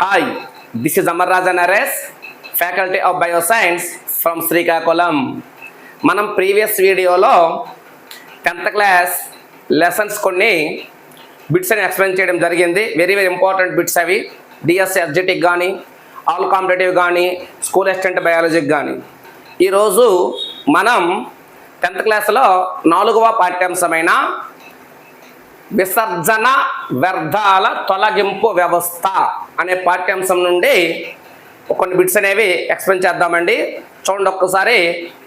Hi this is Rajan arrays faculty of bioscience from Srikakulam మనం previous వీడియోలో tenth class lessons కొన్ని bits అని explain చేయడం జరిగింది. వెరీ వెరీ ఇంపార్టెంట్ బిట్స్ అవి. డిఎస్ ఎర్జెటిక్ కానీ ఆల్ కాంపిటేటివ్ కానీ స్కూల్ అసిస్టెంట్ బయాలజీకి కానీ ఈరోజు మనం టెన్త్ క్లాస్లో నాలుగవ పాఠ్యాంశమైన విసర్జన వ్యర్థాల తొలగింపు వ్యవస్థ అనే పాఠ్యాంశం నుండి కొన్ని బిట్స్ అనేవి ఎక్స్ప్లెయిన్ చేద్దామండి. చూడండి ఒక్కసారి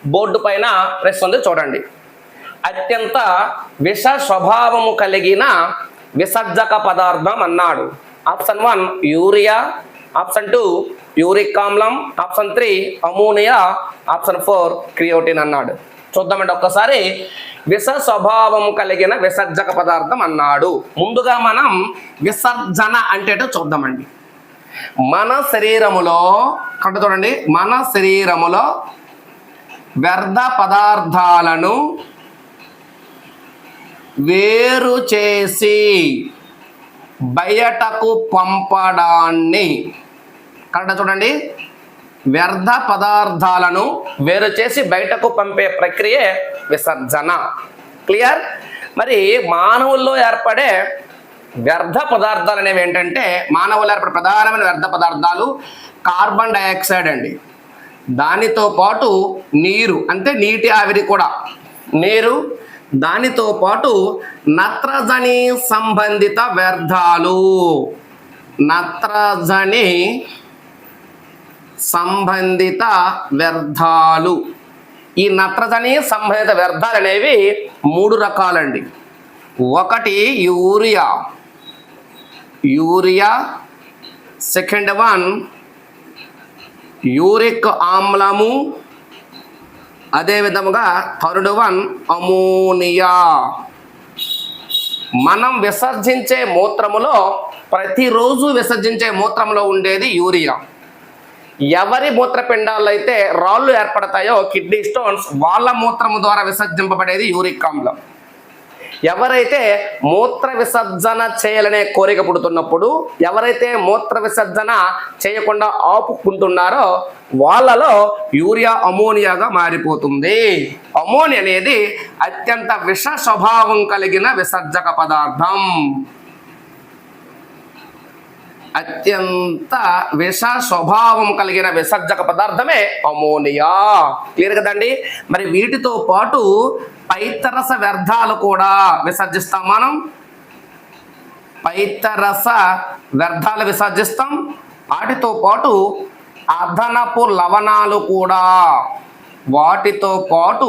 బోర్డు పైన ప్రెస్ ఉంది చూడండి. అత్యంత విష స్వభావము కలిగిన విసర్జక పదార్థం అన్నాడు. Option one urea. Option two uric ఆమ్లం. Option three ammonia. Option four creatinine అన్నాడు. చూద్దామండి. ఒక్కసారి విష స్వభావం కలిగిన విసర్జక పదార్థం అన్నాడు. ముందుగా మనం విసర్జన అంటేటో చూద్దామండి. మన శరీరములో కంట చూడండి. మన శరీరములో వ్యర్థ పదార్థాలను వేరు చేసి బయటకు పంపడాన్ని కరెక్ట్ చూడండి. వ్యర్థ పదార్థాలను వేరు చేసి బయటకు పంపే ప్రక్రియే విసర్జన. క్లియర్ మరి మానవుల్లో ఏర్పడే వ్యర్థ పదార్థాలు అనేవి ఏంటంటే మానవులు ఏర్పడే ప్రధానమైన వ్యర్థ పదార్థాలు కార్బన్ డైఆక్సైడ్ అండి. దానితో పాటు నీరు అంటే నీటి ఆవిరి కూడా. నీరు దానితో పాటు నత్రజని సంబంధిత వ్యర్థాలు. నత్రజని సంబంధిత వ్యర్థాలు. ఈ నత్రజని సంబంధిత వ్యర్థాలు అనేవి మూడు రకాలండి. ఒకటి urea. Urea second one uric ఆమ్లము అదే విధముగా థర్డ్ వన్ అమోనియా. మనం విసర్జించే మూత్రములో ప్రతిరోజు విసర్జించే మూత్రంలో ఉండేది యూరియా. ఎవరి మూత్రపిండాల్లో అయితే రాళ్ళు ఏర్పడతాయో కిడ్నీ స్టోన్స్ వాళ్ళ మూత్రము ద్వారా విసర్జింపబడేది యూరిక్ ఆమ్లం ఎవరైతే మూత్ర విసర్జన చేయాలనే కోరిక పుడుతున్నప్పుడు ఎవరైతే మూత్ర విసర్జన చేయకుండా ఆపుకుంటున్నారో వాళ్ళలో యూరియా అమోనియాగా మారిపోతుంది. అమోనియా అనేది అత్యంత విష స్వభావం కలిగిన విసర్జక పదార్థం. అత్యంత విష స్వభావం కలిగిన విసర్జక పదార్థమే అమోనియా. క్లియర్ కదండి? మరి వీటితో పాటు పైతరస వ్యర్థాలు కూడా విసర్జిస్తాం మనం. పైతరస వ్యర్థాలు విసర్జిస్తాం వాటితో పాటు అదనపు లవణాలు కూడా. వాటితో పాటు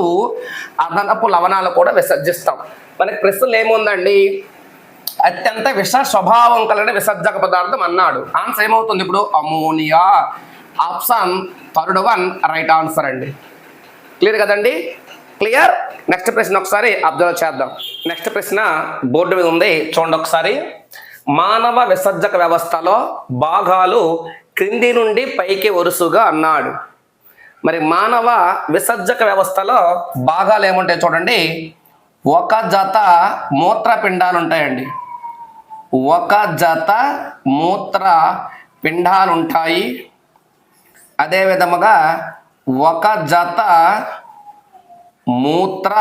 అదనపు లవణాలు కూడా విసర్జిస్తాం మనకి ప్రశ్నలు ఏముందండి? అత్యంత విష స్వభావం కలిగిన విసర్జక పదార్థం అన్నాడు. ఆన్సర్ ఏమవుతుంది ఇప్పుడు? Ammonia option third one right answer అండి. క్లియర్ కదండి? క్లియర్ నెక్స్ట్ ప్రశ్న ఒకసారి అబ్జర్వ్ చేద్దాం. నెక్స్ట్ ప్రశ్న బోర్డు మీద ఉంది. చూడండి ఒకసారి. మానవ విసర్జక వ్యవస్థలో భాగాలు క్రింది నుండి పైకి వరుసగా అన్నాడు. మరి మానవ విసర్జక వ్యవస్థలో భాగాలు ఏముంటాయి చూడండి? ఒక జత మూత్రపిండాలు ఉంటాయండి ఒక జత మూత్ర పిండాలు ఉంటాయి అదే విధముగా ఒక జత మూత్ర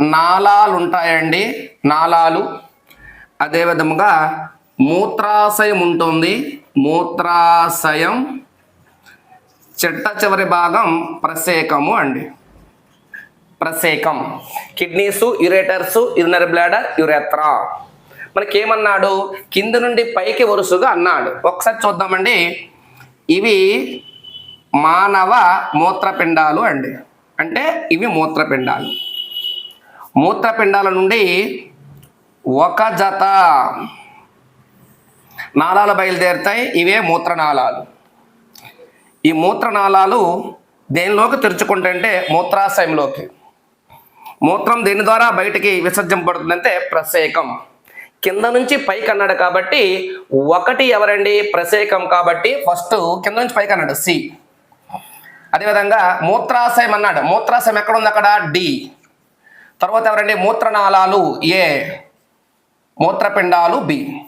నాళాలు. ఉంటాయండి నాళాలు అదే విధముగా మూత్రాశయం ఉంటుంది. మూత్రాశయం చిట్ట చివరి భాగం ప్రసేకము అండి. ప్రసేకం kidneys ureters urinary bladder urethra. మనకి ఏమన్నాడు కింద నుండి పైకి వరుసగా అన్నాడు. ఒకసారి చూద్దామండి. ఇవి మానవ మూత్రపిండాలు అండి. అంటే ఇవి మూత్రపిండాలు. మూత్రపిండాల నుండి ఒక జత నాళాలు బయలుదేరుతాయి. ఇవే మూత్రనాళాలు. ఈ మూత్రనాళాలు దేనిలోకి తెరుచుకుంటాయంటే మూత్రాశయంలోకి. మూత్రం దేని ద్వారా బయటికి విసర్జింపబడుతుందంటే ప్రసేకం. కింద నుంచి పైకి అన్నాడు కాబట్టి ఒకటి ఎవరండి? ప్రసేకం కాబట్టి ఫస్ట్ కింద నుంచి పైకి అన్నాడు సి. అదేవిధంగా మూత్రాశయం అన్నాడు. మూత్రాశయం ఎక్కడ ఉంది అక్కడ? డి. తర్వాత ఎవరండి? మూత్రనాళాలు ఏ. మూత్రపిండాలు బి.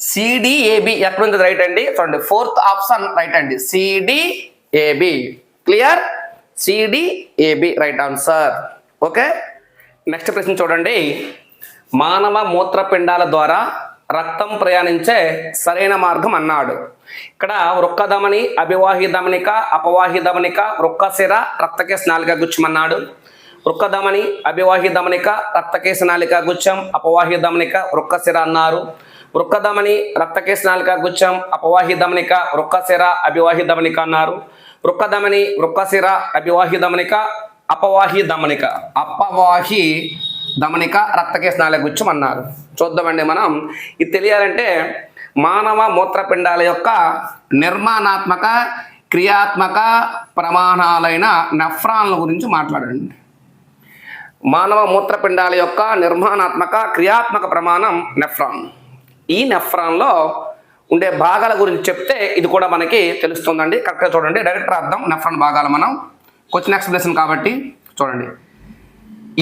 సిడిఏబి ఎక్కడ ఉంది? రైట్ అండి. చూడండి ఫోర్త్ ఆప్షన్ రైట్ అండి. CDAB clear? CDAB right answer. Okay? Next ప్రశ్న చూడండి. మానవ మూత్రపిండాల ద్వారా రక్తం ప్రయాణించే సరైన మార్గం అన్నాడు. ఇక్కడ వృక్కధమని అభివాహి ధమనిక అపవాహి ధమనిక వృక్కశిర రక్తకేశ నాలిక గుచ్చమన్నాడు వృక్కధమని అభివాహి ధమనిక రక్తకేశ నాలిక గుచ్చం అపవాహి ధమనిక వృక్కశిర అన్నారు. వృక్కధమని రక్తకేశ నాలిక గుచ్చం అపవాహి ధమనిక వృక్కశిర అభివాహి ధమనిక అన్నారు. వృక్కధమని వృక్కశిర అభివాహి ధమనిక అపవాహి దమనిక. అపవాహి దమనిక రక్తకేశ నాలిక గుచ్చం అన్నారు చూద్దామండి మనం. ఇది తెలియాలంటే మానవ మూత్రపిండాల యొక్క నిర్మాణాత్మక క్రియాత్మక ప్రమాణాలైన నెఫ్రాన్ల గురించి మాట్లాడండి. మానవ మూత్రపిండాల యొక్క నిర్మాణాత్మక క్రియాత్మక ప్రమాణం నెఫ్రాన్. ఈ నెఫ్రాన్లో ఉండే భాగాల గురించి చెప్తే ఇది కూడా మనకి తెలుస్తుందండి. కరెక్ట్గా చూడండి. డైరెక్టర్ అర్థం నెఫ్రాన్ భాగాలు మనం క్వశ్చన్ ఎక్స్ప్లెనేషన్ కాబట్టి చూడండి.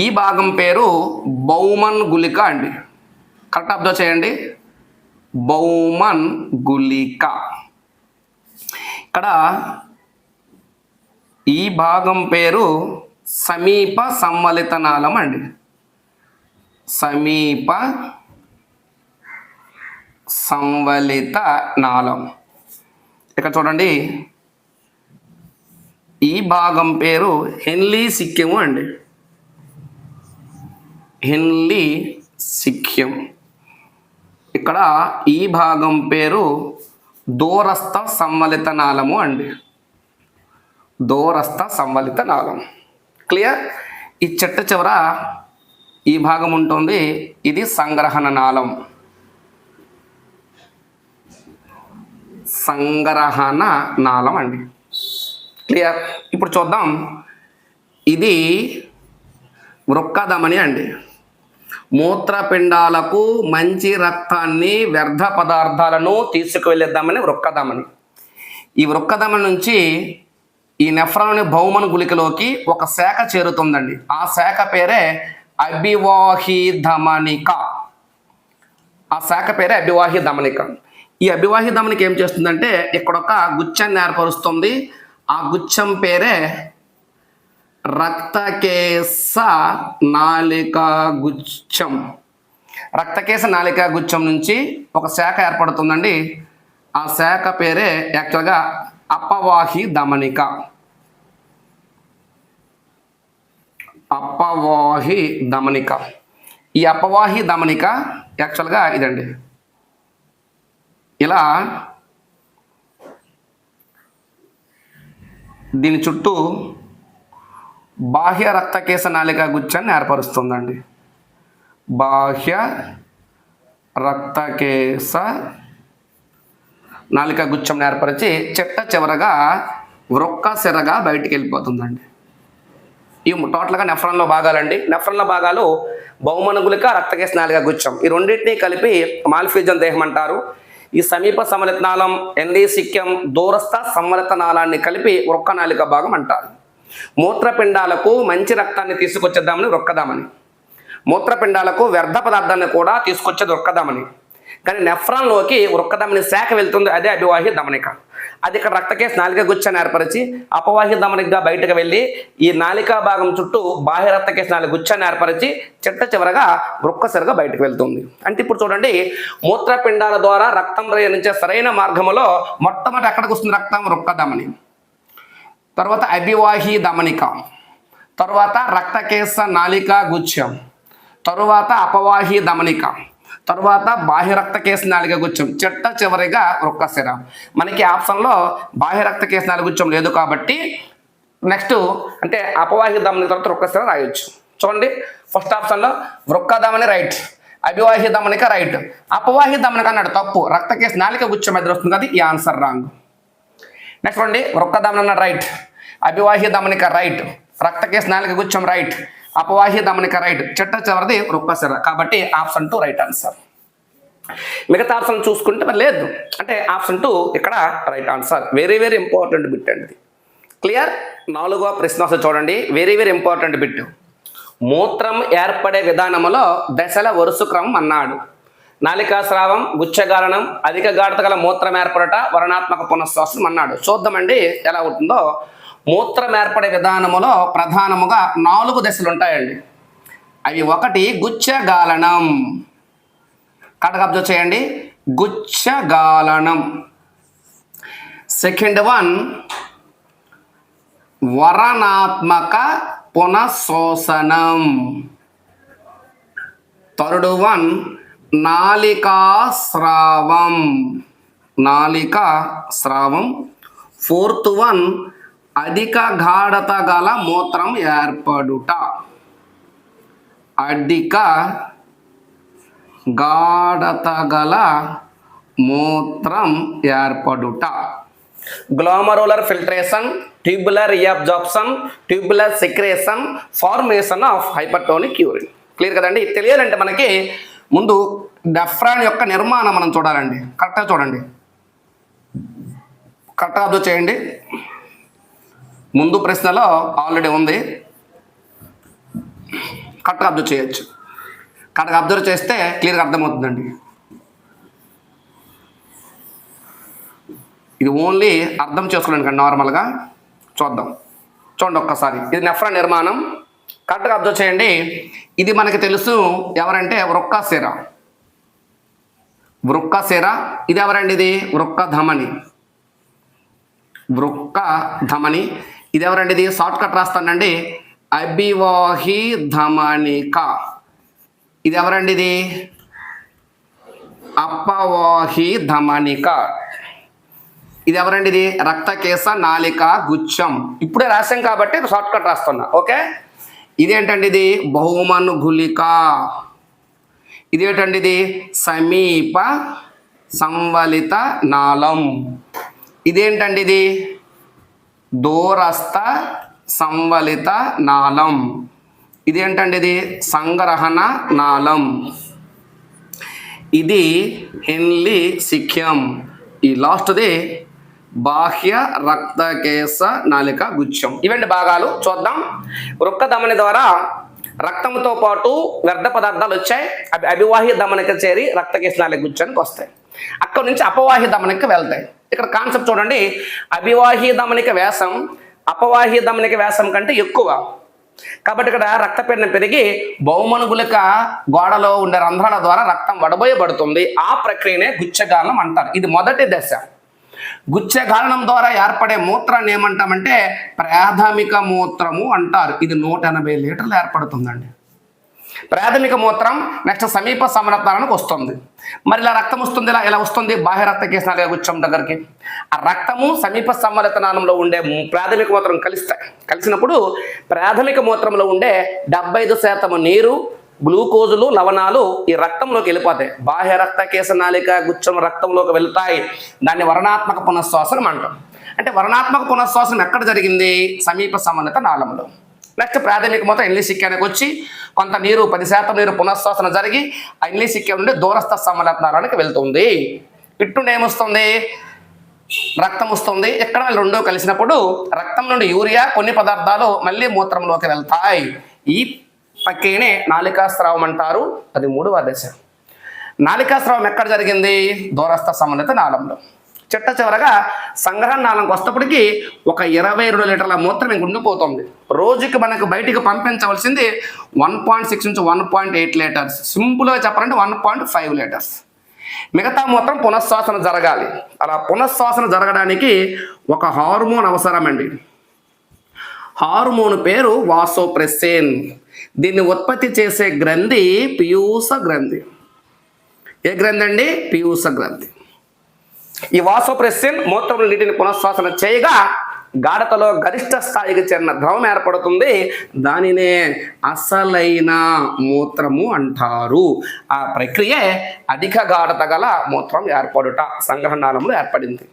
ఈ భాగం పేరు బౌమన్ గులిక అండి. కరెక్ట్ అబ్జర్వ్ చేయండి. బౌమన్ గులిక ఇక్కడ ఈ భాగం పేరు సమీప సంవలిత నాళం అండి. సమీప సంవలిత నాళం ఇక్కడ చూడండి. ఈ భాగం పేరు హెన్లీ సిక్కిము అండి. హెన్లీ సిక్కిం. ఇక్కడ ఈ భాగం పేరు దూరస్థ సంవలిత నాళము అండి. దూరస్థ సంవలిత నాళం. క్లియర్? ఈ చెట్ట చివర ఈ భాగం ఉంటుంది. ఇది సంగ్రహణ నాళం. సంగ్రహణ నాళం అండి. క్లియర్ ఇప్పుడు చూద్దాం. ఇది వృక్కధమని అండి. మూత్రపిండాలకు మంచి రక్తాన్ని వ్యర్థ పదార్థాలను తీసుకువెళ్ళిద్దామని వృక్కధమని. ఈ వృక్కధమని నుంచి ఈ నెఫ్రాని బహుమన్ గుళికలోకి ఒక శాఖ చేరుతుందండి. ఆ శాఖ పేరే అభివాహి ధమనిక ఆ శాఖ పేరే అభివాహి ధమనిక ఈ అభివాహి ధమనిక ఏం చేస్తుందంటే ఇక్కడ ఒక గుచ్చాన్ని ఏర్పరుస్తుంది. ఆ గుచ్చం పేరే రక్తకేశ నాలికా గుచ్చం. రక్తకేశ నాళిక గుచ్చం నుంచి ఒక శాఖ ఏర్పడుతుందండి. ఆ శాఖ పేరే యాక్చువల్గా అపవాహి ధమనిక అపవాహి ధమనిక ఈ అపవాహి ధమనిక యాక్చువల్గా ఇదండి. ఇలా దీని చుట్టూ బాహ్య రక్తకేశ నాళిక గుచ్చాన్ని ఏర్పరుస్తుందండి. బాహ్య రక్తకేశ నాలిక గుచ్చం ఏర్పరిచి చెట్ట చివరగా వృక్క సిరగా బయటికి వెళ్ళిపోతుందండి. ఇవి టోటల్గా నెఫ్రాన్లో భాగాలండి. నెఫ్రాన్లో భాగాలు బహుమనుగులిక రక్తకేశ నాలిక గుచ్చం. ఈ రెండింటినీ కలిపి మాల్ఫిజన్ దేహం అంటారు. ఈ సమీప సమలిత ఎన్డీ సిక్యం దూరస్థ సమలిత నాళాన్ని కలిపి వృక్కనాళిక భాగం అంటారు. మూత్రపిండాలకు మంచి రక్తాన్ని తీసుకొచ్చేద్దామని వృక్కదామని. మూత్రపిండాలకు వ్యర్థ పదార్థాన్ని కూడా తీసుకొచ్చేది వృక్కదామని. కానీ నెఫ్రాన్లోకి వృక్కదమని శాఖ వెళ్తుంది అదే అభివాహి దమనిక. అది ఇక్కడ రక్తకేశ నాలిక గుచ్చాన్ని ఏర్పరిచి అపవాహి దమనికగా బయటకు వెళ్ళి ఈ నాలికా భాగం చుట్టూ బాహ్య రక్తకేశ నాలిక గుచ్చాన్ని ఏర్పరిచి చిట్ట చివరగా వృక్కసరిగా బయటకు వెళ్తుంది. అంటే ఇప్పుడు చూడండి మూత్రపిండాల ద్వారా రక్తం ప్రయాణించే సరైన మార్గంలో మొట్టమొదటి ఎక్కడికి వస్తుంది రక్తం? వృక్కదమని తర్వాత అభివాహి దమనిక. తరువాత రక్తకేశ నాలికా గుచ్ఛం తరువాత అపవాహి దమనిక. తరువాత బాహ్య రక్తకేశ నాలిక గుచ్చం. చెట్ట చివరిగా వృక్కశిర మనకి ఆప్షన్లో బాహ్య రక్తకేశ నాలిక గుచ్చం లేదు కాబట్టి నెక్స్ట్ అంటే అపవాహి ధమని తర్వాత వృక్కశిర రాయొచ్చు. చూడండి ఫస్ట్ ఆప్షన్లో వృక్కధమని రైట్ అభివాహి దమనిక రైట్. అపవాహి దమనిక అన్నాడు తప్పు. రక్తకేశ నాలిక గుచ్చం ఎదురు వస్తుంది కదా ఈ ఆన్సర్ రాంగ్. నెక్స్ట్ చూడండి వృక్కధమన రైట్. అవివాహి దమనిక రైట్. రక్తకేశ నాలిక గుచ్చం రైట్. అపవాహ్య దమనిక రైట్ చెట్ట చివరిది రుక్కసర కాబట్టి ఆప్షన్ టూ రైట్ ఆన్సర్ మిగతా ఆప్షన్ చూసుకుంటే మరి లేదు. అంటే ఆప్షన్ టూ ఇక్కడ right answer very very important bit అండి. క్లియర్ నాలుగో ప్రశ్న వస్తుంది చూడండి. వెరీ వెరీ ఇంపార్టెంట్ బిట్ మూత్రం ఏర్పడే విధానంలో దశల వరుస క్రమం అన్నాడు. నాలికాస్రావం గుచ్చగాలనం అధిక గాఢత గల మూత్రం ఏర్పడట వరణాత్మక పునఃశ్వాసం అన్నాడు. చూద్దామండి ఎలా ఉంటుందో. మూత్రం ఏర్పడే విధానములో ప్రధానముగా నాలుగు దశలు ఉంటాయండి అవి ఒకటి గుచ్చగాలనం. కరెక్ట్గా అబ్జర్వ్ చేయండి. గుచ్చగాలనం. సెకండ్ వన్ వరణాత్మక పునఃశోషణం. థర్డ్ వన్ నాలికా స్రావం నాలికా స్రావం ఫోర్త్ వన్ అధిక గాఢత గల మూత్రం ఏర్పడుట. అధిక గాఢత గల మూత్రం ఏర్పడుట. Glomerular filtration tubular reabsorption tubular secretion formation of hypertonic urine clear కదండి? ఇది తెలియాలంటే మనకి ముందు డెఫ్రాన్ యొక్క నిర్మాణం మనం చూడాలండి. కరెక్ట్గా చూడండి. కరెక్ట్గా అబ్జర్వ్ చేయండి. ముందు ప్రశ్నలో ఆల్రెడీ ఉంది. కరెక్ట్గా అబ్జర్వ్ చేయొచ్చు. కరెక్ట్గా అబ్జర్వ్ చేస్తే క్లియర్గా అర్థమవుతుందండి. ఇది ఓన్లీ అర్థం చేసుకోవడానికి నార్మల్గా చూద్దాం. చూడండి ఒక్కసారి. ఇది నెఫ్రా నిర్మాణం. కరెక్ట్గా అబ్జర్వ్ చేయండి. ఇది మనకి తెలుసు ఎవరంటే వృక్కాశిర వృక్కశిర ఇది ఎవరండి ఇది? వృక్క ధమని. వృక్క ధమని. ఇది ఎవరండి ఇది? షార్ట్ కట్ రాస్తానండి. అభివాహి ధమనిక. ఇది? ఎవరండి ఇది అప్పవాహి ధమనిక. ఇది ఎవరండి ఇది? రక్తకేశ నాలిక గుచ్చం. ఇప్పుడే రాశాం కాబట్టి షార్ట్ కట్ రాస్తున్నా. ఓకే? ఇదేంటండి ఇది? బహుమను గులిక ఇదేంటండి ఇది? సమీప సంవలిత నాళం. ఇదేంటండి ఇది? దూరస్థ సంవలిత నాళం. ఇదేంటండి ఇది? సంగ్రహణ నాళం. ఇది హెన్లీ సిఖ్యం ఈ లాస్ట్ది బాహ్య రక్తకేశ నాలిక గుచ్చం. ఇవండి భాగాలు చూద్దాం. వృక్క ధమని ద్వారా రక్తంతో పాటు వ్యర్థ పదార్థాలు వచ్చాయి. అవి అభివాహ్య దమనకి చేరి రక్తకేశ నాలిక గుచ్చానికి వస్తాయి. అక్కడి నుంచి అపవాహ్య దమనకి వెళ్తాయి. ఇక్కడ కాన్సెప్ట్ చూడండి. అభివాహ్య ధమనిక వ్యాసం అపవాహి ధమనిక వ్యాసం కంటే ఎక్కువ. కాబట్టి ఇక్కడ రక్తపీడనం పెరిగి బహుమనుగులక గోడలో ఉండే రంధ్రాల ద్వారా రక్తం వడబోయబడుతుంది. ఆ ప్రక్రియనే గుచ్చగాలం అంటారు. ఇది మొదటి దశ. గుచ్చగాలనం ద్వారా ఏర్పడే మూత్రాన్ని ఏమంటామంటే ప్రాథమిక మూత్రము అంటారు. ఇది నూట ఎనభై లీటర్లు ఏర్పడుతుందండి. ప్రాథమిక మూత్రం నెక్స్ట్ సమీప సమరత్నాలకు వస్తుంది. మరి ఇలా రక్తం వస్తుంది ఇలా ఇలా వస్తుంది. బాహ్య రక్త కేసాలుగా గుచ్చం దగ్గరికి? ఆ రక్తము సమీప సమరతనాలంలో ఉండే ప్రాథమిక మూత్రం కలిస్తాయి కలిసినప్పుడు ప్రాథమిక మూత్రంలో ఉండే డెబ్బై ఐదు శాతం నీరు గ్లూకోజులు లవణాలు ఈ రక్తంలోకి వెళ్ళిపోతాయి. బాహ్య రక్త కేశనాళిక గుచ్చం రక్తంలోకి వెళ్తాయి. దాన్ని వర్ణాత్మక పునఃశ్వాసనం అంటాం. అంటే వర్ణాత్మక పునఃశ్వాసనం ఎక్కడ జరిగింది? సమీప సమన్విత నాళంలో నెక్స్ట్ ప్రాథమిక మొత్తం ఇంగ్లీష్ సిక్కానికి వచ్చి కొంత నీరు పది శాతం నీరు పునఃశ్వాసన జరిగి ఆ ఇంగ్లీష్ సిక్కా నుండి దూరస్థ సమలత్నారానికి వెళ్తుంది. ఇట్టుండి ఏమొస్తుంది? రక్తం వస్తుంది. ఎక్కడ రెండు రెండో కలిసినప్పుడు రక్తం నుండి యూరియా కొన్ని పదార్థాలు మళ్ళీ మూత్రంలోకి వెళ్తాయి. ఈ ప్రక్రియనే నాలికాస్రావం అంటారు. అది మూడవ దశ. నాలికాస్రావం ఎక్కడ జరిగింది? దూరస్థ సమన్విత నాళంలో. చిట్ట చివరగా సంగ్రహణ నాళంకి వస్తప్పటికి ఒక ఇరవై రెండు లీటర్ల మూత్రం ఇంక ఉండిపోతుంది. రోజుకి మనకు బయటికి పంపించవలసింది వన్ పాయింట్ సిక్స్ నుంచి వన్ పాయింట్ ఎయిట్ లీటర్స్ సింపుల్గా చెప్పాలంటే వన్ పాయింట్ ఫైవ్ లీటర్స్ మిగతా మూత్రం పునఃశ్వాసన జరగాలి. అలా పునఃశ్వాసన జరగడానికి ఒక హార్మోన్ అవసరమండి హార్మోన్ పేరు వాసోప్రెస్సేన్ దీన్ని ఉత్పత్తి చేసే గ్రంథి పియూస గ్రంథి. ఏ గ్రంథి అండి? పియూస గ్రంథి. ఈ వాసోప్రెస్సిన్ మూత్రం నీటిని పునఃశ్వాసన చేయగా గాఢతలో గరిష్ట స్థాయికి చేరిన ద్రవం ఏర్పడుతుంది. దానినే అసలైన మూత్రము అంటారు. ఆ ప్రక్రియే అధిక గాఢత గల మూత్రం ఏర్పడుట సంగ్రహణాలంలో ఏర్పడింది.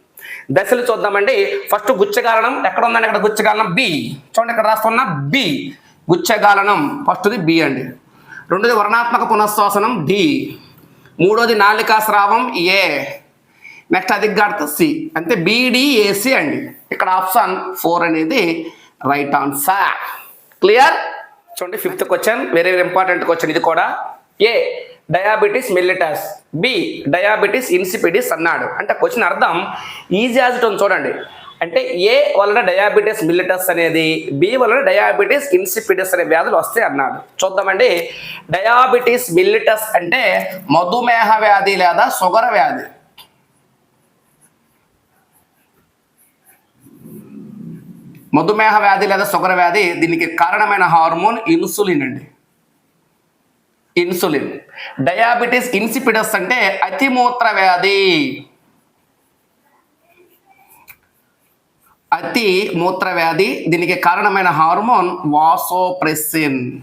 దశలు చూద్దామండి. ఫస్ట్ గుచ్చగాలనం ఎక్కడ ఉందండి ఇక్కడ గుచ్చగాలనం? బి. చూడండి ఇక్కడ రాస్తున్న బి. గుచ్చగాలనం ఫస్ట్ది బి అండి. రెండోది వర్ణాత్మక పునఃశ్వాసనం డి. మూడోది నాలికా స్రావం ఏ. నెక్స్ట్ అది గడత సి. అంటే బీడిఏసి అండి. ఇక్కడ ఆప్షన్ ఫోర్ అనేది రైట్ ఆన్సర్. క్లియర్? చూడండి fifth question very very important question ఇది కూడా. A diabetes mellitus. B diabetes insipidus అన్నాడు. అంటే క్వశ్చన్ అర్థం ఈజీ యాజ్ ఇట్ ఉంది చూడండి. అంటే ఏ వలన డయాబెటీస్ మిల్లిటస్ అనేది బి వలన డయాబెటీస్ ఇన్సిపిడిస్ అనే వ్యాధులు వస్తాయి అన్నాడు. చూద్దామండి. డయాబెటీస్ మిల్లిటస్ అంటే మధుమేహ వ్యాధి లేదా షుగర్ వ్యాధి. మధుమేహ వ్యాధి లేదా షుగర్ వ్యాధి దీనికి కారణమైన హార్మోన్ ఇన్సులిన్ అండి. ఇన్సులిన్. డయాబెటీస్ ఇన్సిపిడస్ అంటే అతిమూత్ర వ్యాధి. అతి మూత్ర వ్యాధి దీనికి కారణమైన హార్మోన్ వాసోప్రెసిన్.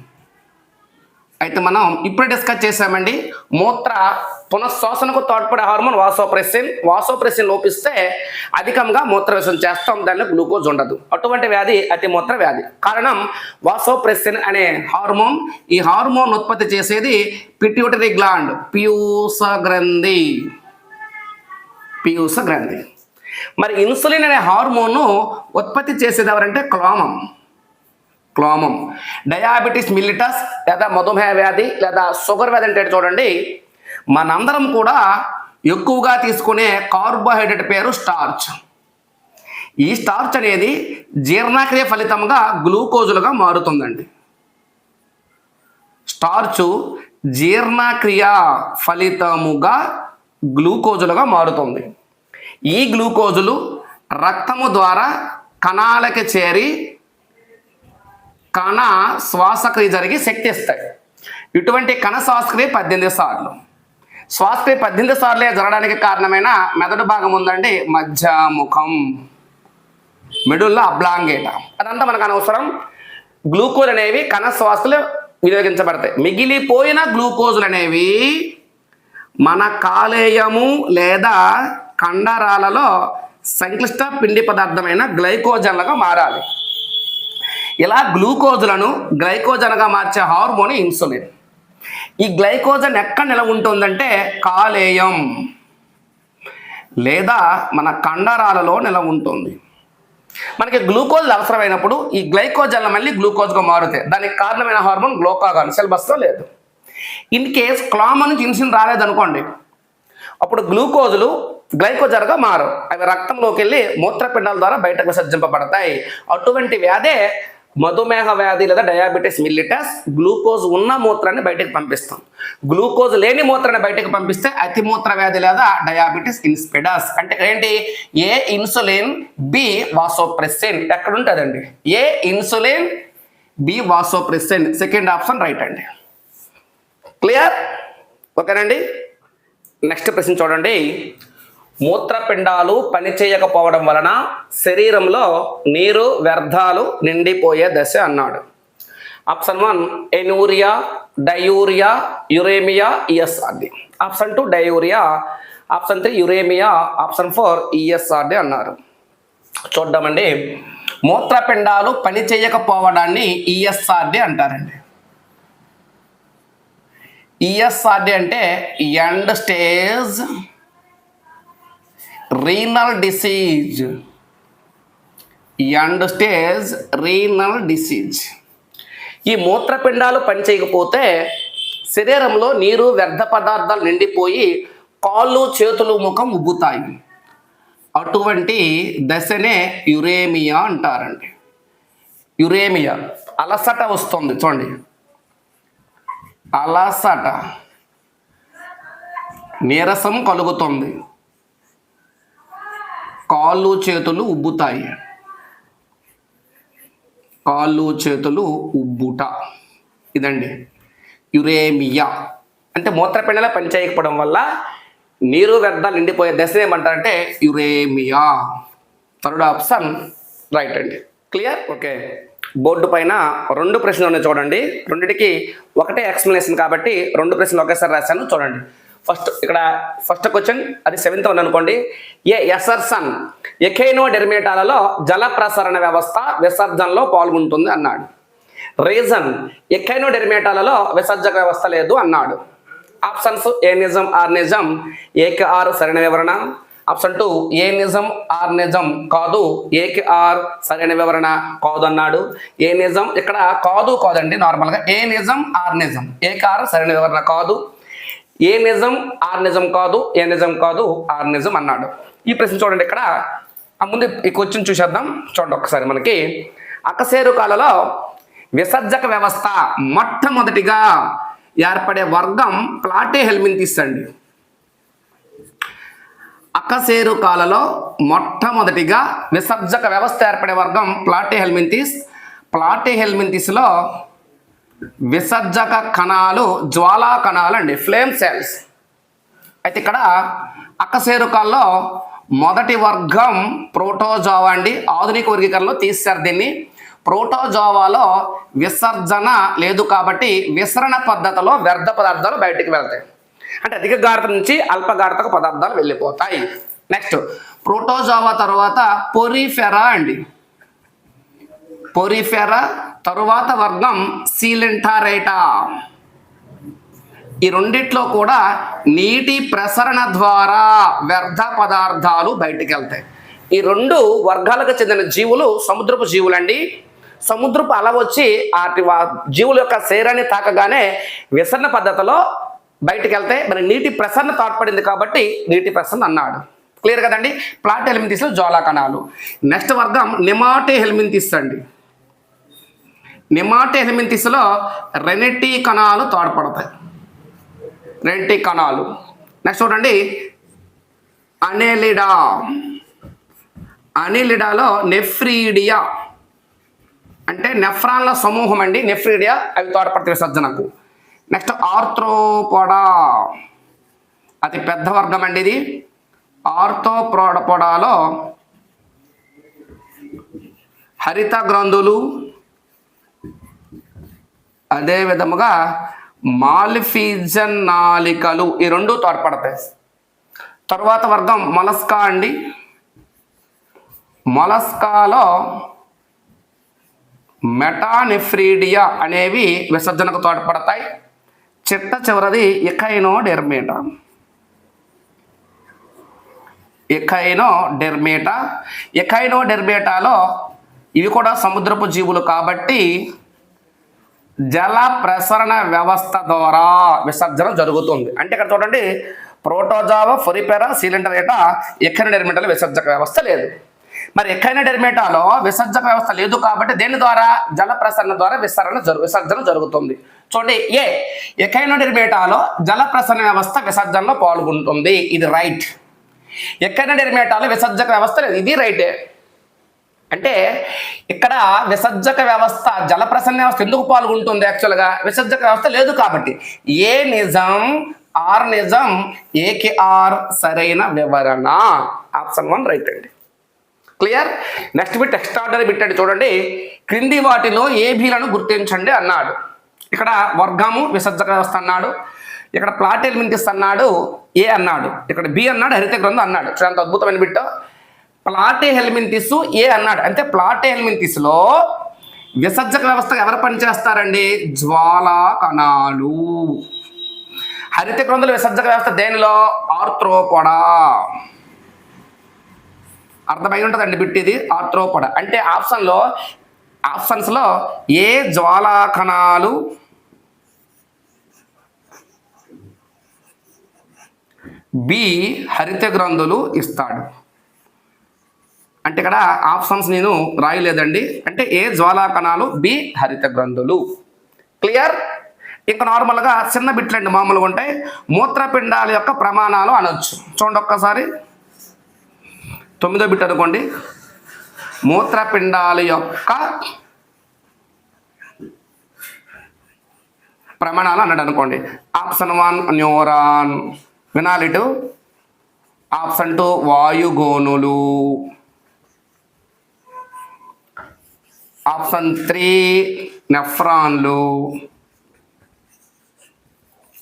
అయితే మనం ఇప్పుడు డిస్కస్ చేసామండి మూత్ర పునఃశ్వాసనకు తోడ్పడే హార్మోన్ వాసోప్రెసిన్. వాసోప్రెసిన్ లోపిస్తే అధికంగా మూత్రవిసం చేస్తాం. దానిలో గ్లూకోజ్ ఉండదు. అటువంటి వ్యాధి అతి మూత్ర వ్యాధి. కారణం వాసోప్రెసిన్ అనే హార్మోన్. ఈ హార్మోన్ ఉత్పత్తి చేసేది పిట్యూటరీ గ్లాండ్ పీయూస గ్రంథి. పీయూస గ్రంథి. మరి ఇన్సులిన్ అనే హార్మోన్ను ఉత్పత్తి చేసేది ఎవరంటే క్లోమం. క్లోమం. డయాబెటీస్ మిల్లిటస్ లేదా మధుమేహ వ్యాధి లేదా షుగర్ వ్యాధి అంటే చూడండి మనందరం కూడా ఎక్కువగా తీసుకునే కార్బోహైడ్రేట్ పేరు స్టార్చ్. ఈ స్టార్చ్ అనేది జీర్ణక్రియ ఫలితంగా గ్లూకోజులుగా మారుతుందండి. స్టార్చు జీర్ణక్రియ ఫలితముగా గ్లూకోజులుగా మారుతుంది. ఈ గ్లూకోజులు రక్తము ద్వారా కణాలకి చేరి కణ శ్వాసక్రియ జరిగి శక్తి ఇస్తాయి ఇటువంటి కణ శ్వాసక్రియ పద్దెనిమిది సార్లు. శ్వాసక్రియ పద్దెనిమిది సార్లే జరగడానికి కారణమైన మెదడు భాగం ఉందండి మధ్య ముఖం మిడుల్లో అబ్లాంగేట. అదంతా మనకు అనవసరం. గ్లూకోజ్ అనేవి కణ శ్వాసలు వినియోగించబడతాయి. మిగిలిపోయిన గ్లూకోజులు అనేవి మన కాలేయము లేదా కండరాలలో సంక్లిష్ట పిండి పదార్థమైన గ్లైకోజన్లుగా మారాలి. ఇలా గ్లూకోజ్లను గ్లైకోజన్గా మార్చే హార్మోన్ ఇన్సులిన్. ఈ గ్లైకోజన్ ఎక్కడ నిలవ ఉంటుందంటే కాలేయం లేదా మన కండరాలలో నిలవ ఉంటుంది మనకి గ్లూకోజ్ అవసరమైనప్పుడు ఈ గ్లైకోజన్లు మళ్ళీ గ్లూకోజ్గా మారుతాయి. దానికి కారణమైన హార్మోన్ గ్లోకాగాన్ సిలబస్లో లేదు. ఇన్ కేస్ క్లామ నుంచి ఇన్సులిన్ రాలేదనుకోండి అప్పుడు గ్లూకోజులు గ్లైకోజన్గా మారు అవి రక్తంలోకి వెళ్ళి మూత్రపిండాల ద్వారా బయటకు విసర్జింపబడతాయి అటువంటి వ్యాధే మధుమేహ వ్యాధి లేదా డయాబెటీస్ మిల్లిటస్ గ్లూకోజ్ ఉన్న మూత్రాన్ని బయటకు పంపిస్తాం. గ్లూకోజ్ లేని మూత్రాన్ని బయటకు పంపిస్తే అతిమూత్ర వ్యాధి లేదా డయాబెటీస్ ఇన్స్పిడస్. అంటే ఏంటి? ఏ ఇన్సులిన్ బి వాసోప్రెసిన్ ఎక్కడ ఉంటుందండి A insulin B vasopressin second option right అండి. క్లియర్? ఓకేనండి? నెక్స్ట్ ప్రశ్న చూడండి. మూత్రపిండాలు పనిచేయకపోవడం వలన శరీరంలో నీరు వ్యర్థాలు నిండిపోయే దశ అన్నాడు. Option one anuria diuria uremia ESRD option two diuria. Option three uremia. Option four ESRD అన్నారు. చూద్దామండి. మూత్రపిండాలు పని చేయకపోవడాన్ని ఈఎస్ఆర్డి అంటారండి. ఈఎస్ఆర్డి అంటే end stage renal disease end stage renal disease ఈ మూత్రపిండాలు పనిచేయకపోతే శరీరంలో నీరు వ్యర్థ పదార్థాలు నిండిపోయి కాళ్ళు చేతులు ముఖం ఉబ్బుతాయి. అటువంటి దశనే యురేమియా అంటారండి. యురేమియా. అలసట వస్తుంది చూడండి. అలసట. నీరసం కలుగుతుంది. కాళ్ళు చేతులు ఉబ్బుతాయి. కాళ్ళు చేతులు ఉబ్బుట. ఇదండి. యురేమియా. అంటే మూత్రపిండాల పనిచేయకపోవడం వల్ల నీరు వ్యర్థాలు నిండిపోయే దశ ఏమంటారంటే యురేమియా. థర్డ్ ఆప్షన్ రైట్ అండి. క్లియర్ ఓకే బోర్డు పైన రెండు ప్రశ్నలు ఉన్నాయి చూడండి. రెండింటికి ఒకటే ఎక్స్ప్లెనేషన్ కాబట్టి రెండు ప్రశ్నలు ఒకేసారి రాశాను. చూడండి. ఫస్ట్ ఇక్కడ ఫస్ట్ క్వశ్చన్ అది సెవెంత్ వన్ అనుకోండి. ఏ ఎసర్సన్ ఎకైనో డెర్మేటాలలో జల ప్రసరణ వ్యవస్థ విసర్జనలో పాల్గొంటుంది అన్నాడు. రీజన్ ఎకైనో డెర్మేటాలలో విసర్జక వ్యవస్థ లేదు అన్నాడు. ఆప్షన్స్ ఏ నిజం ఆర్ నిజం ఏకి ఆర్ సరైన వివరణ. ఆప్షన్ టూ ఏ నిజం ఆర్ నిజం కాదు ఏకి ఆర్ సరైన వివరణ కాదు అన్నాడు. ఏ నిజం ఇక్కడ కాదు కాదండి నార్మల్గా. ఏ నిజం ఆర్ నిజం ఏకి ఆర్ సరైన వివరణ కాదు. ఏ నిజం ఆర్ నిజం కాదు ఏ నిజం కాదు ఆర్ నిజం అన్నాడు. ఈ ప్రశ్న చూడండి ఇక్కడ. ఆ ముందు ఈ క్వశ్చన్ చూసేద్దాం. చూడండి ఒకసారి మనకి. అకశేరుకాలలో విసర్జక వ్యవస్థ మొట్టమొదటిగా ఏర్పడే వర్గం ప్లాటే హెల్మింతిస్ అండి. అకశేరుకాలలో మొట్టమొదటిగా విసర్జక వ్యవస్థ ఏర్పడే వర్గం ప్లాటే హెల్మింతిస్ ప్లాటే హెల్మింతిస్లో విసర్జక కణాలు జ్వాలా కణాలు అండి ఫ్లేమ్ సెల్స్. అయితే ఇక్కడ అకశేరుకాల్లో మొదటి వర్గం ప్రోటోజోవా అండి. ఆధునిక వర్గీకరణలో తీశారు దీన్ని. ప్రోటోజోవాలో విసర్జన లేదు కాబట్టి విసరణ పద్ధతిలో వ్యర్థ పదార్థాలు బయటికి వెళ్తాయి. అంటే అధిక గాఢత నుంచి అల్పగాఢతకు పదార్థాలు వెళ్ళిపోతాయి. నెక్స్ట్ ప్రోటోజోవా తర్వాత పొరిఫెరా అండి. పొరిఫెరా తరువాత వర్గం సీలెంటారేటా. ఈ రెండిట్లో కూడా నీటి ప్రసరణ ద్వారా వ్యర్థ పదార్థాలు బయటికి వెళ్తాయి ఈ రెండు వర్గాలకు చెందిన జీవులు సముద్రపు జీవులండి. సముద్రపు అల వచ్చి వాటి జీవుల యొక్క శరీరాన్ని తాకగానే విసరణ పద్ధతిలో బయటికి వెళ్తాయి మరి నీటి ప్రసరణ తోడ్పడింది కాబట్టి నీటి ప్రసరణ అన్నాడు. క్లియర్ కదండి? ప్లాట్ హెల్మింతిస్లో జోలా కణాలు నెక్స్ట్ వర్గం నిమాటే హెల్మింతిస్ అండి. నిమాటే హెల్మింతిస్లో రెనెటీ కణాలు తోడ్పడతాయి. రెంటి కణాలు. నెక్స్ట్ చూడండి. అనేలిడా. అనిలిడాలో నెఫ్రీడియా. అంటే నెఫ్రాన్ల సమూహం అండి. నెఫ్రీడియా అవి తోడ్పడతాయి సజ్జనకు నెక్స్ట్ ఆర్థ్రోపోడా. అతి పెద్ద వర్గం అండి ఇది. ఆర్థోప్రోడపోడాలో హరిత గ్రంథులు అదే విధముగా మాలిఫీజన్ నాలికలు ఈ రెండు తోడ్పడతాయి. తరువాత వర్గం మొలస్కా అండి. మొలస్కాలో మెటానిఫ్రీడియా అనేవి విసర్జనకు తోడ్పడతాయి. చిట్ట చివరిది ఎకైనో డెర్మేటా ఎకైనో డెర్మేటా ఎకైనో డెర్మేటాలో ఇవి కూడా సముద్రపు జీవులు కాబట్టి జల ప్రసరణ వ్యవస్థ ద్వారా విసర్జన జరుగుతుంది. అంటే ఇక్కడ చూడండి ప్రోటోజావ ఫొరిపెరా సీలిండరేటా ఎక్కైన డెర్మేటాలో విసర్జక వ్యవస్థ లేదు. మరి ఎక్కైన డెర్మేటాలో విసర్జక వ్యవస్థ లేదు కాబట్టి దేని ద్వారా? జల ప్రసరణ ద్వారా విసరణ విసర్జన జరుగుతుంది. చూడండి ఏ ఎక్కైన డెర్మేటాలో జల ప్రసరణ వ్యవస్థ విసర్జనలో పాల్గొంటుంది. ఇది రైట్ ఎక్కైన డెర్మేటాలో విసర్జక వ్యవస్థ లేదు. ఇది రైటే అంటే ఇక్కడ విసర్జక వ్యవస్థ జల వ్యవస్థ ఎందుకు పాల్గొంటుంది యాక్చువల్గా విసర్జక వ్యవస్థ లేదు కాబట్టి. ఏ నిజం ఆర్ నిజం ఏకి ఆర్ సరైన వివరణ? ఆప్షన్ వన్ రైట్ అండి. Clear next bit extraordinary bit అండి చూడండి. క్రింది వాటిలో ఏబీలను గుర్తించండి అన్నాడు. ఇక్కడ వర్గము విసర్జక వ్యవస్థ అన్నాడు. ఇక్కడ ప్లాట్ ఎలిమెంటిస్ అన్నాడు ఏ అన్నాడు? ఇక్కడ బి అన్నాడు హరిత గ్రంథం అన్నాడు చూడంత అద్భుతమైన బిట్టో ప్లాటే హెల్మింటిస్ ఏ అన్నాడు? అంటే ప్లాటే హెల్మింటిస్లో విసర్జక వ్యవస్థ ఎవరు పనిచేస్తారండి? జ్వాలా కణాలు హరిత గ్రంథుల విసర్జక వ్యవస్థ దేనిలో? ఆర్థ్రోపొడా. అర్థమై ఉంటుందండి బిట్టిది ఇది ఆర్థ్రోపొడ. అంటే ఆప్షన్లో ఆప్షన్స్లో ఏ జ్వాలా కణాలు బి హరిత గ్రంథులు ఇస్తాడు? అంటే ఇక్కడ ఆప్షన్స్ నేను రాయలేదండి. అంటే ఏ జ్వాలా కణాలు బి హరిత గ్రంథులు. క్లియర్? ఇక నార్మల్గా చిన్న బిట్లండి మామూలుగా ఉంటాయి. మూత్రపిండాల యొక్క ప్రమాణాలు అనొచ్చు. చూడండి ఒక్కసారి. తొమ్మిదో బిట్ అనుకోండి. మూత్రపిండాల యొక్క ప్రమాణాలు అన్నాడు అనుకోండి. Option one neuron. వినాలిటు option two వాయుగోనులు. ఆప్షన్ త్రీ నెఫ్రాన్లు.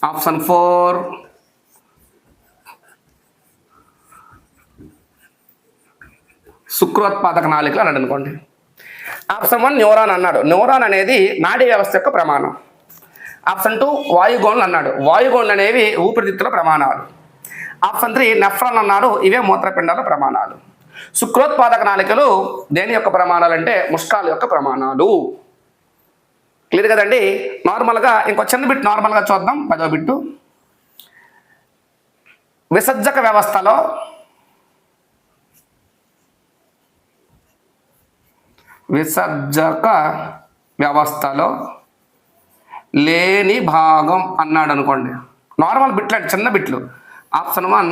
ఆప్షన్ ఫోర్ శుక్రోత్పాదక నాళికలు అన్నాడు అనుకోండి. ఆప్షన్ వన్ న్యూరాన్ అన్నాడు. న్యూరాన్ అనేది నాడీ వ్యవస్థ యొక్క ప్రమాణం. ఆప్షన్ టూ వాయుగోన్లు అన్నాడు. వాయుగోన్లు అనేవి ఊపిరితిత్తుల ప్రమాణాలు. ఆప్షన్ త్రీ నెఫ్రాన్ అన్నాడు. ఇవే మూత్రపిండాల ప్రమాణాలు. శుక్రోత్పాదక నాళికలు దేని యొక్క ప్రమాణాలు అంటే ముష్కాల యొక్క ప్రమాణాలు. క్లియర్ కదండి? నార్మల్గా ఇంకో చిన్న బిట్ నార్మల్గా చూద్దాం. పదో బిట్టు. విసర్జక వ్యవస్థలో విసర్జక వ్యవస్థలో లేని భాగం అన్నాడు అనుకోండి నార్మల్ బిట్లు అంటే చిన్న బిట్లు. ఆప్షన్ వన్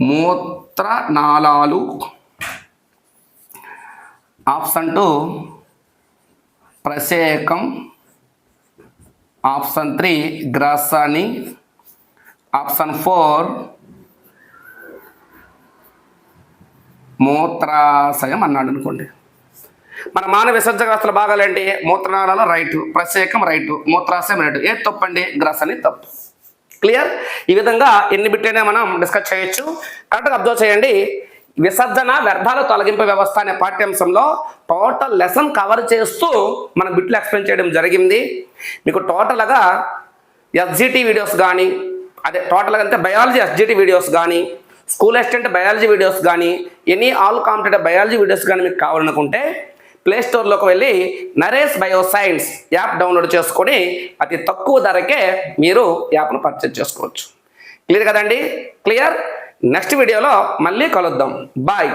మూత్ర నాళాలు ఆప్షన్ టూ ప్రసేకం. ఆప్షన్ త్రీ గ్రాసాని ఆప్షన్ ఫోర్ మూత్రాశయం అన్నాడు అనుకోండి. మన మానవ విసర్జక భాగాలు ఏంటి? మూత్రనాళాలు రైటు ప్రత్యేకం రైటు మూత్రాశయం రైట్. ఏది తప్పండి గ్రసని తప్పు. క్లియర్ ఈ విధంగా ఎన్ని బిట్లైనా మనం డిస్కస్ చేయొచ్చు. కరెక్ట్గా అబ్జర్వ్ చేయండి. విసర్జన వ్యర్థాల తొలగింపు వ్యవస్థ అనే పాఠ్యాంశంలో టోటల్ లెసన్ కవర్ చేస్తూ మన బిట్లు ఎక్స్ప్లెయిన్ చేయడం జరిగింది. మీకు టోటల్గా ఎస్జిటి వీడియోస్ కానీ అదే టోటల్గా అంటే బయాలజీ ఎస్జిటి వీడియోస్ కానీ స్కూల్ అసిస్టెంట్ బయాలజీ వీడియోస్ కానీ any all competitive biology videos కానీ మీకు కావాలనుకుంటే ప్లే స్టోర్లోకి వెళ్ళి Naresh bio science app download చేసుకొని అతి తక్కువ ధరకే మీరు యాప్ను పర్చేజ్ చేసుకోవచ్చు. క్లియర్ కదండి? క్లియర్ నెక్స్ట్ వీడియోలో మళ్ళీ కలుద్దాం. బాయ్